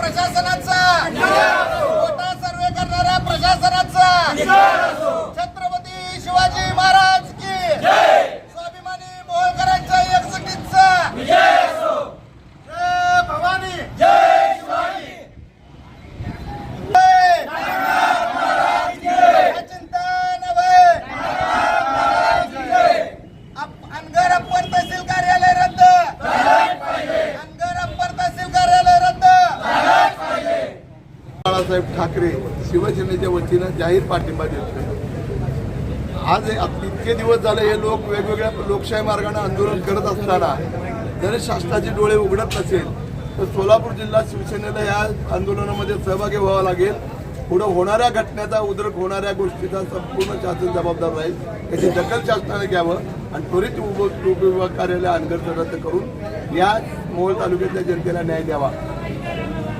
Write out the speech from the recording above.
प्रशासनाचा. बाळासाहेब ठाकरे शिवसेनेच्या वतीनं जाहीर पाठिंबा देतो आज इतके दिवस झाले हे लोक वेगवेगळ्या लोकशाही मार्गाने आंदोलन करत असताना जर शासनाचे डोळे उघडत नसेल तर सोलापूर जिल्हा शिवसेनेला या आंदोलनामध्ये सहभागी व्हावा लागेल. पुढं होणाऱ्या घटनेचा उद्रेक होणाऱ्या गोष्टीचा संपूर्ण शासन जबाबदार राहील. याची दखल शासनाने घ्यावं आणि त्वरित उप उपविभाग कार्यालय अनगरचं रद्द करून या मोहोळ तालुक्यातल्या जनतेला न्याय द्यावा.